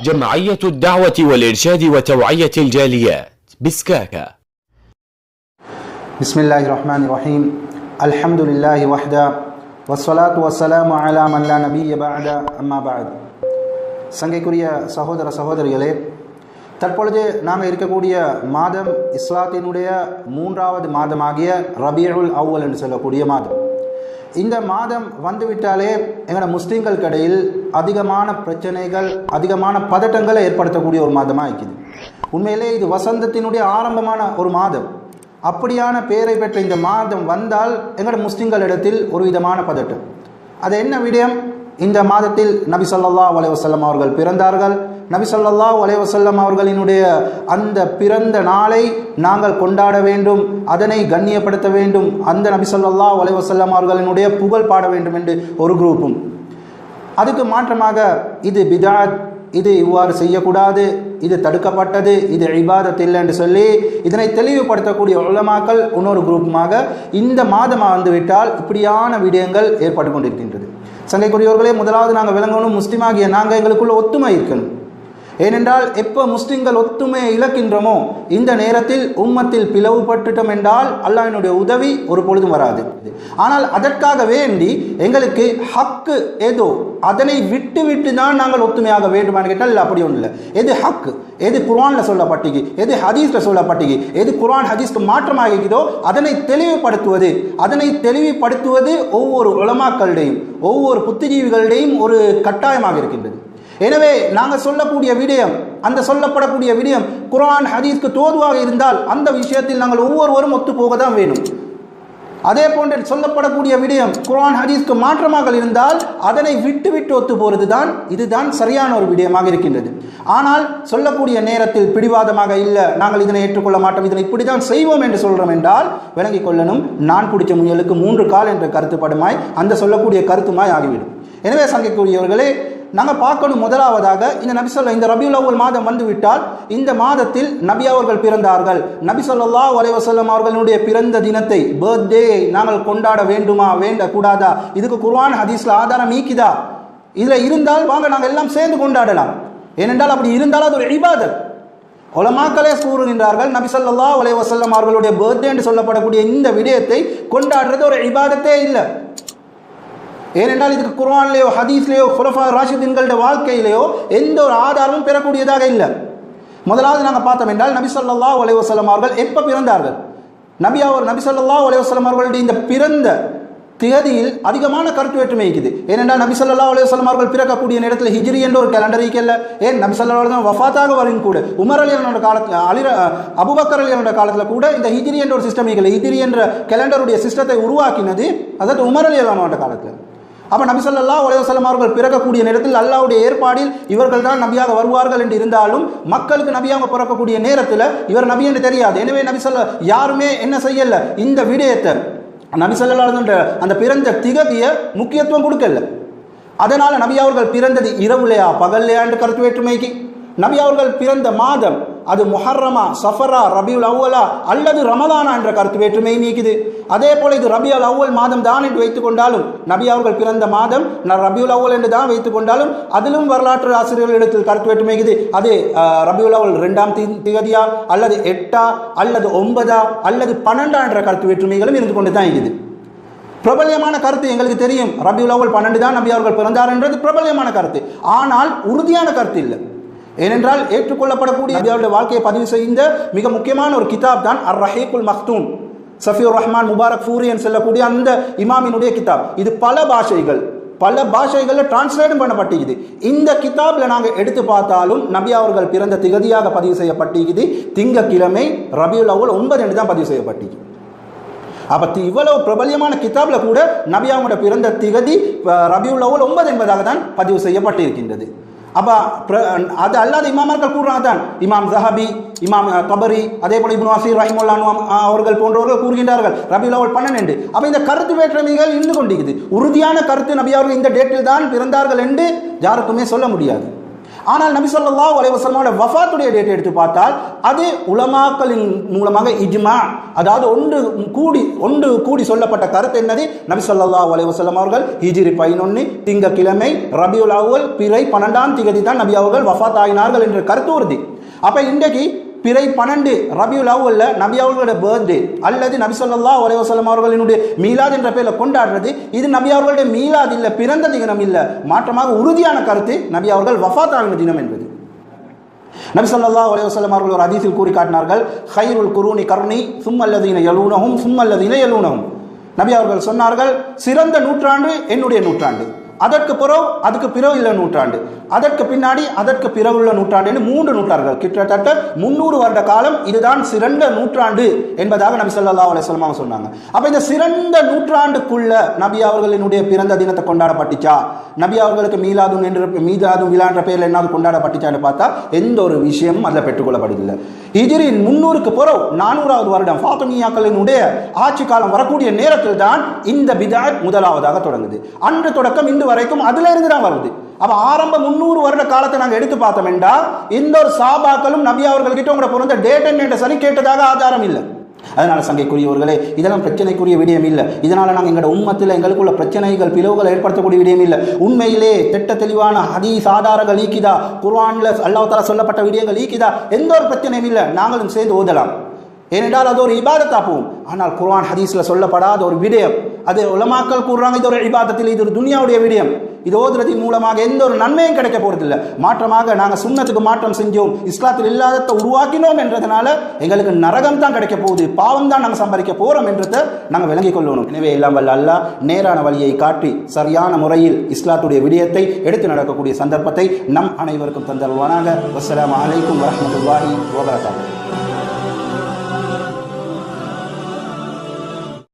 جمعية الدعوة والإرشاد وتوعية الجاليات بسكاكا بسم الله الرحمن الرحيم الحمد لله وحده والصلاة والسلام على من لا نبي بعد أما بعد சங்கைக்குரிய சகோதர சகோதரிகளே தற்பொழுது நாங்கள் இருக்கக்கூடிய மாதம் இஸ்லாத்தினுடைய மூன்றாவது மாதமாகிய ரபியுல் அவ்வல் என்று சொல்லக்கூடிய மாதம் இந்த மாதம் வந்துவிட்டாலே எங்களோட முஸ்லீம்கள் கடையில் அதிகமான பிரச்சனைகள் அதிகமான பதட்டங்களை ஏற்படுத்தக்கூடிய ஒரு மாதமாக இருக்குது உண்மையிலே இது வசந்தத்தினுடைய ஆரம்பமான ஒரு மாதம். அப்படியான பெயரை பெற்ற இந்த மாதம் வந்தால் எங்களோட முஸ்லீம்களிடத்தில் ஒரு விதமான பதட்டம். அது என்ன விடயம்? இந்த மாதத்தில் நபி சொல்லா அலைவசல்லம் அவர்கள் பிறந்தார்கள். நபி ஸல்லல்லாஹு அவர்களினுடைய அந்த பிறந்த நாளை நாங்கள் கொண்டாட வேண்டும் அதனை கண்ணியப்படுத்த வேண்டும். அந்த நபி ஸல்லல்லாஹு அவர்களினுடைய புகழ் பாட வேண்டும் என்று ஒரு குரூப்பும். அதுக்கு மாற்றமாக இது பிதாத் இது இவ்வாறு செய்யக்கூடாது இது தடுக்கப்பட்டது இது இபாதத் இல்லை என்று சொல்லி இதனை தெளிவுபடுத்தக்கூடிய உலமாக்கள் இன்னொரு குரூப்புமாக இந்த மாதம் வந்துவிட்டால் இப்படியான விடயங்கள் ஏற்பட்டு கொண்டிருக்கின்றது. சங்கைக்குரியவர்களே முதலாவது நாங்கள் விளங்கணும் முஸ்லீமாகிய நாங்கள் எங்களுக்குள்ள ஒத்துமை இருக்கணும். ஏனென்றால் எப்போ முஸ்லிம்கள் ஒத்துமையை இழக்கின்றோமோ இந்த நேரத்தில் உம்மத்தில் பிளவுபட்டுட்டோம் என்றால் அல்லாஹினுடைய உதவி ஒரு பொழுதும் வராது. ஆனால் அதற்காக வேண்டி எங்களுக்கு ஹக்கு ஏதோ அதனை விட்டு விட்டு தான் நாங்கள் ஒத்துமையாக வேண்டுமான்னு கேட்டால் அப்படி ஒன்றும் இல்லை எது ஹக்கு எது குர்ஆனில் சொல்லப்பட்டிக்கு எது ஹதீஸில் சொல்லப்பட்டிக்கு எது குரான் ஹதீஸ்க்கு மாற்றமாக இருக்கிறதோ அதனை தெளிவுபடுத்துவது அதனை தெளிவுபடுத்துவது ஒவ்வொரு உலமாக்களுடையும் ஒவ்வொரு புத்திஜீவிகளுடையும் ஒரு கட்டாயமாக இருக்கின்றது. எனவே நாங்கள் சொல்லக்கூடிய விடயம் அந்த சொல்லப்படக்கூடிய விடயம் குரான் ஹதீஸ்க்கு தோதுவாக இருந்தால் அந்த விஷயத்தில் நாங்கள் ஒவ்வொருவரும் ஒத்து போக தான் வேணும் அதே போன்று சொல்லப்படக்கூடிய விடயம் குரான் ஹதீஸ்க்கு மாற்றமாக இருந்தால் அதனை விட்டு விட்டு ஒத்து போகிறது தான் இதுதான் சரியான ஒரு விடயமாக இருக்கின்றது. ஆனால் சொல்லக்கூடிய நேரத்தில் பிடிவாதமாக இல்லை நாங்கள் இதனை ஏற்றுக்கொள்ள மாட்டோம் இதனை இப்படி தான் செய்வோம் என்று சொல்கிறோம் என்றால் விளங்கிக் கொள்ளணும் நான் பிடிச்ச முயலுக்கு மூன்று கால் என்ற கருத்துப்படுமாய் அந்த சொல்லக்கூடிய கருத்துமாய் ஆகிவிடும். எனவே சங்கிக்கூடியவர்களே நாங்கள் பார்க்கணும் முதலாவதாக இந்த நபி சொல்ல இந்த ரபியுல் மாதம் வந்துவிட்டால் இந்த மாதத்தில் நபி அவர்கள் பிறந்தார்கள். நபி சொல்லல்லா வலைவசல்லம் அவர்களுடைய பிறந்த தினத்தை பர்த்டே நாங்கள் கொண்டாட வேண்டுமா வேண்ட கூடாதா இதுக்கு குர்வான் ஹதீஸ்ல ஆதாரம் நீக்கிதா? இதில் இருந்தால் வாங்க நாங்கள் எல்லாம் சேர்ந்து கொண்டாடலாம். ஏனென்றால் அப்படி இருந்தால் அது ஒரு இபாதல் உலமாக்களே கூறுகின்றார்கள் நபி சொல்லல்லா வலைவசல்லம் அவர்களுடைய பர்த்டே என்று சொல்லப்படக்கூடிய இந்த விடயத்தை கொண்டாடுறது ஒரு இபாதத்தே இல்லை. ஏனென்றால் இதுக்கு குரான்லேயோ ஹதீஸ்லேயோ ஹுலஃபா ராஷிதின்களோட வாழ்க்கையிலேயோ எந்த ஒரு ஆதாரமும் பெறக்கூடியதாக இல்லை. முதலாவது நாங்கள் பார்த்தோம் என்றால் நபி ஸல்லல்லாஹு அலைஹி அவர்கள் எப்போ பிறந்தார்கள்? நபி அவர் நபி ஸல்லல்லாஹு அலைஹி அவர்களுடைய இந்த பிறந்த தேதியில் அதிகமான கருத்து வேற்றுமை இருக்குது. ஏனென்றால் நபி ஸல்லல்லாஹு அலைஹி அவர்கள் பிறக்கக்கூடிய நேரத்தில் ஹிஜ்ரி என்ற ஒரு கேலண்டர் இருக்கல ஏன்? நபி ஸல்லல்லாஹு அலைஹி வஃபாத்தாக வரும் கூட. உமர் அலி என்னோட காலத்தில் அலி அபுபக்கர் அலி என்னோட காலத்தில் கூட இந்த ஹிஜ்ரி என்ற ஒரு சிஸ்டம் இருக்கல ஹிஜ்ரி என்ற கேலண்டருடைய சிஸ்டத்தை உருவாக்கினது அதாவது உமர் அலி அலியோட காலத்தில். அப்போ நபி சொல்லல்லா அலைஹி அவர்கள் பிறக்கக்கூடிய நேரத்தில் அல்லாவுடைய ஏற்பாடில் இவர்கள் தான் நபியாக வருவார்கள் என்று இருந்தாலும் மக்களுக்கு நபியாக பிறக்கக்கூடிய நேரத்தில் இவர் நபி என்று தெரியாது. எனவே நபி சொல்ல யாருமே என்ன செய்யலை? இந்த விடயத்தை நபி ஸல்லல்லாஹு அந்த பிறந்த திகதியை முக்கியத்துவம் கொடுக்கல. அதனால் நபி அவர்கள் பிறந்தது இரவுலையா பகல்லையா என்று கருத்து வேற்றுமைக்கு. நபி அவர்கள் பிறந்த மாதம் அது முஹர்ரமா சஃபரா ரபியுல் அவ்வலா அல்லது ரமதானா என்ற கருத்து வேற்றுமை நீக்குது. அதே போல இது ரபியுல் அவ்வல் மாதம் தான் என்று வைத்துக் கொண்டாலும் நபி அவர்கள் பிறந்த மாதம் நான் ரபியுல் அவ்வல் என்று தான் வைத்துக் கொண்டாலும் அதிலும் வரலாற்று ஆசிரியர்களிடத்தில் கருத்து வேற்றுமைக்குது அது ரபியுல் அவ்வல் ரெண்டாம் திகதியா அல்லது எட்டா அல்லது ஒன்பதா அல்லது பன்னெண்டா என்ற கருத்து வேற்றுமைகளும் இருந்து கொண்டு தான் இருக்குது. பிரபல்யமான கருத்து எங்களுக்கு தெரியும். ரபியுல் அவ்வல் பன்னெண்டு தான் நபி அவர்கள் பிறந்தார் என்றது பிரபல்யமான கருத்து. ஆனால் உறுதியான கருத்து இல்லை. ஏனென்றால் ஏற்றுக்கொள்ளப்படக்கூடிய நபியாவுடைய வாழ்க்கையை பதிவு செய்த மிக முக்கியமான ஒரு கிதாப் தான் அர் ரஹீக்குல் மக்தூன் சஃபியுர் ரஹ்மான் முபாரக் ஃபூரியன் செல்லக்கூடிய அந்த இமாமினுடைய கிதாப். இது பல பாஷைகள் பல பாஷைகளில் டிரான்ஸ்லேட்டும் பண்ணப்பட்டிருக்குது. இந்த கிதாபில் நாங்கள் எடுத்து பார்த்தாலும் நபி அவர்கள் பிறந்த திகதியாக பதிவு செய்யப்பட்டிருக்குது. திங்கக்கிழமை ரபியுல் அவுல் ஒன்பது என்று தான் பதிவு செய்யப்பட்டிருக்கு அப்போ இவ்வளவு பிரபலியமான கிதாபில் கூட நபியாவுடைய பிறந்த திகதி ரபியுல் அவுல் ஒன்பது என்பதாக தான் பதிவு செய்யப்பட்டிருக்கின்றது. அப்போ அது அல்லாத இமாமர்கள் கூறுறாங்க தான். இமாம் ஜஹபி இமாம் கபரி அதே போல் இப்னு வசீர் ரஹிமுல்லானு அவர்கள் போன்றவர்கள் கூறுகின்றார்கள். ரபியுல் பண்ணன் பன்னெண்டு அப்போ இந்த கருத்து வேற்றுமைகள் இருந்து கொண்டிருக்குது. உறுதியான கருத்து நபி அவர்கள் இந்த டேட்டில் தான் பிறந்தார்கள் என்று யாருக்குமே சொல்ல முடியாது. ஆனால் நபி ஸல்லல்லாஹு அலைஹி வஃபாத்துடைய டேட் எடுத்து பார்த்தால் அது உலமாக்களின் மூலமாக இஜ்மா அதாவது ஒன்று கூடி ஒன்று கூடி சொல்லப்பட்ட கருத்து என்னது? நபி ஸல்லல்லாஹு அலைஹி அவர்கள் ஹிஜிரி பதினொன்று திங்கக்கிழமை ரபியுல் அவ்வல் பிறை பன்னெண்டாம் திகதி தான் நபி அவர்கள் வஃபாத் ஆகினார்கள் என்ற கருத்து உறுதி. அப்போ இன்றைக்கு பிறை பன்னெண்டு ரபியுல் அவுல்ல நபி அவர்களோட பர்த்டே அல்லது நபி சொல்லா அலைஹி வஸல்லம் அவர்களினுடைய மீலாத் என்ற பெயரில் கொண்டாடுறது. இது நபி அவர்களுடைய மீலாத் இல்லை பிறந்த தினம் இல்லை. மாற்றமாக உறுதியான கருத்து நபி அவர்கள் வஃத் ஆகின தினம் என்பது. நபி சொல்லா அலைஹி வஸல்லம் அவர்கள் ஒரு அதிசயில் கூறி காட்டினார்கள் ஹைருல் குரூனி கர்ணி சும்மல்லதீன யலூனஹும் சும்மல்லதீன யலூனஹும். நபி அவர்கள் சொன்னார்கள் சிறந்த நூற்றாண்டு என்னுடைய நூற்றாண்டு. அதற்கு பிறகு அதுக்கு பிறகு உள்ள நூற்றாண்டு. அதற்கு பின்னாடி அதற்கு பிறகு உள்ள நூற்றாண்டு மூன்று நூற்றாண்டுகள். கிட்டத்தட்ட முன்னூறு வருட காலம் இதுதான் சிறந்த நூற்றாண்டு என்பதாக நபி சொல்லா அலைஹி வஸல்லம் அவங்க சொன்னாங்க. அப்ப இந்த சிறந்த நூற்றாண்டுக்குள்ள நபி அவர்களினுடைய பிறந்த தினத்தை கொண்டாடப்பட்டுச்சா? நபி அவர்களுக்கு மீலாதும் என்று மீதாதும் விழான்ற பெயரில் என்னாவது கொண்டாடப்பட்டுச்சான்னு பார்த்தா எந்த ஒரு விஷயமும் அதில் பெற்றுக்கொள்ளப்படுதில்லை இதில் முன்னூறுக்கு பிறகு நானூறாவது வருடம் ஃபாத்துமியாக்களினுடைய ஆட்சி காலம் வரக்கூடிய நேரத்தில் தான் இந்த பிதாத் முதலாவதாக தொடங்குது. அன்று தொடக்கம் இன்று வரைக்கும் அதுல இருந்து தான் வருது. அப்ப ஆரம்ப முன்னூறு வருட காலத்தை நாங்க எடுத்து பார்த்தோம் என்றால் இந்த ஒரு சாபாக்களும் நபி அவர்கள் கிட்ட உங்களை பிறந்த டேட் என்ன சரி கேட்டதாக ஆதாரம் இல்லை. அதனால சங்கைக்குரியவர்களே இதெல்லாம் பிரச்சனைக்குரிய விடயம் இல்லை. இதனால நாங்கள் எங்களோட உண்மத்தில் எங்களுக்குள்ள பிரச்சனைகள் பிளவுகளை ஏற்படுத்தக்கூடிய விடயம் இல்லை. உண்மையிலே திட்ட தெளிவான ஹதீஸ் ஆதாரங்கள் நீக்கிதா? குர்வானில் அல்லாஹ் சொல்லப்பட்ட விடயங்கள் நீக்கிதா? எந்த ஒரு பிரச்சனையும் இல்லை. நாங்களும் சேர்ந்து ஓதலாம். ஏனென்றால் அது ஒரு இபாதத்தா ஆனால் குர்ஆன் ஹதீஸ்ல சொல்லப்படாத ஒரு விடயம். அது உலமாக்கள் கூறுறாங்க இது ஒரு இபாதத்தில் இது ஒரு துனியாவுடைய விடயம். இது ஓதுறதின் மூலமாக எந்த ஒரு நன்மையும் கிடைக்க போறதில்லை. மாற்றமாக நாங்கள் சுண்ணத்துக்கு மாற்றம் செஞ்சோம் இஸ்லாத்தில் இல்லாததை உருவாக்கினோம் என்றதுனால எங்களுக்கு நரகம் தான் கிடைக்க போகுது பாவம் தான் நாங்கள் சம்பாதிக்க போறோம் என்றதை நாங்கள் விளங்கிக் கொள்ளணும். எனவே எல்லாம் வல்ல அல்லாஹ் நேரான வழியை காட்டி சரியான முறையில் இஸ்லாத்துடைய விடயத்தை எடுத்து நடக்கக்கூடிய சந்தர்ப்பத்தை நம் அனைவருக்கும் தந்தருவானாக வஸ்ஸலாமு அலைக்கும் வரஹ்மத்துல்லாஹி வபரகாத்துஹு.